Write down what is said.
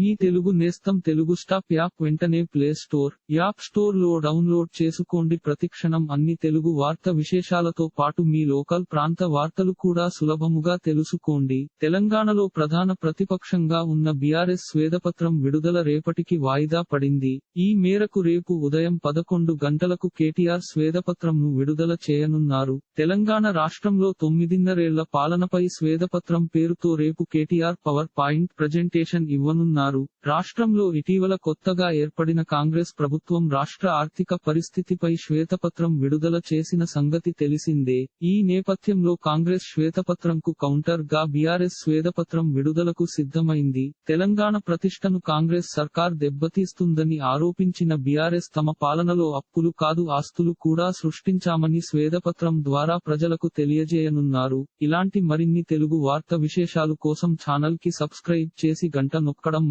మీ తెలుగు నేస్తం Telugu stop app వెంటనే play store app స్టోర్లో డౌన్లోడ్ చేసుకోండి. ప్రతిక్షణం అన్ని తెలుగు వార్త విశేషాలతో పాటు మీ లోకల్ ప్రాంత వార్తలు కూడా సులభముగా తెలుసుకోండి. తెలంగాణలో ప్రధాన ప్రతిపక్షంగా ఉన్న బీఆర్ఎస్ స్వేదపత్రం విడుదల రేపటికి వాయిదా పడింది. ఈ మేరకు రేపు ఉదయం పదకొండు గంటలకు కేటీఆర్ స్వేదపత్రంను విడుదల చేయనున్నారు. తెలంగాణ రాష్ట్రంలో తొమ్మిదిన్నరేళ్ళ పాలనపై స్వేదపత్రం పేరుతో రేపు కేటీఆర్ పవర్ పాయింట్ ప్రజెంటేషన్ ఇవ్వనున్నారు. రాష్ట్రంలో ఇటీవల కొత్తగా ఏర్పడిన కాంగ్రెస్ ప్రభుత్వం రాష్ట్ర ఆర్థిక పరిస్థితిపై శ్వేతపత్రం విడుదల చేసిన సంగతి తెలిసిందే. ఈ నేపథ్యంలో కాంగ్రెస్ శ్వేతపత్రంకు కౌంటర్గా బీఆర్ఎస్ శ్వేతపత్రం విడుదలకు సిద్ధమైంది. తెలంగాణ ప్రతిష్టను కాంగ్రెస్ సర్కార్ దెబ్బతీస్తుందని ఆరోపించిన బీఆర్ఎస్ తమ పాలనలో అప్పులు కాదు ఆస్తులు కూడా సృష్టించామని శ్వేతపత్రం ద్వారా ప్రజలకు తెలియజేయనున్నారు. ఇలాంటి మరిన్ని తెలుగు వార్త విశేషాలు కోసం ఛానల్కి సబ్స్క్రైబ్ చేసి గంట నొక్కడం